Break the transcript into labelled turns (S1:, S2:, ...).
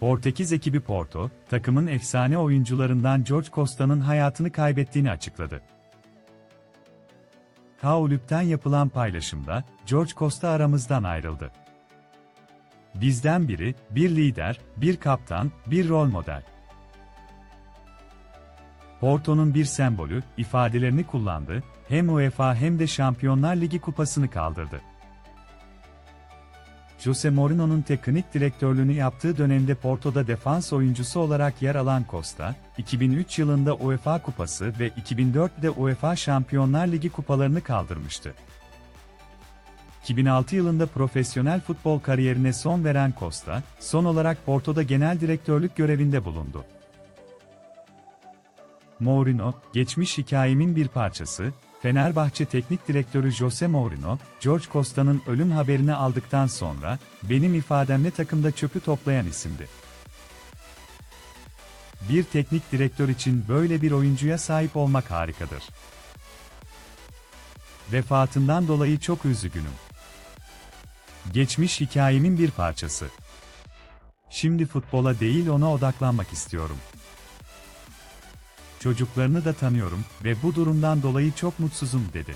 S1: Portekiz ekibi Porto, takımın efsane oyuncularından George Costa'nın hayatını kaybettiğini açıkladı. Kaolüp'ten yapılan paylaşımda, George Costa aramızdan ayrıldı. Bizden biri, bir lider, bir kaptan, bir rol model. Porto'nun bir sembolü, ifadelerini kullandı, hem UEFA hem de Şampiyonlar Ligi kupasını kaldırdı. Jose Mourinho'nun teknik direktörlüğünü yaptığı dönemde Porto'da defans oyuncusu olarak yer alan Costa, 2003 yılında UEFA Kupası ve 2004'de UEFA Şampiyonlar Ligi kupalarını kaldırmıştı. 2006 yılında profesyonel futbol kariyerine son veren Costa, son olarak Porto'da genel direktörlük görevinde bulundu. Mourinho, geçmiş hikayemin bir parçası, Fenerbahçe Teknik Direktörü Jose Mourinho, George Costa'nın ölüm haberini aldıktan sonra, benim ifademle takımda çöpü toplayan isimdi. Bir teknik direktör için böyle bir oyuncuya sahip olmak harikadır. Vefatından dolayı çok üzgünüm. Geçmiş hikayemin bir parçası. Şimdi futbola değil ona odaklanmak istiyorum. Çocuklarını da tanıyorum ve bu durumdan dolayı çok mutsuzum dedi.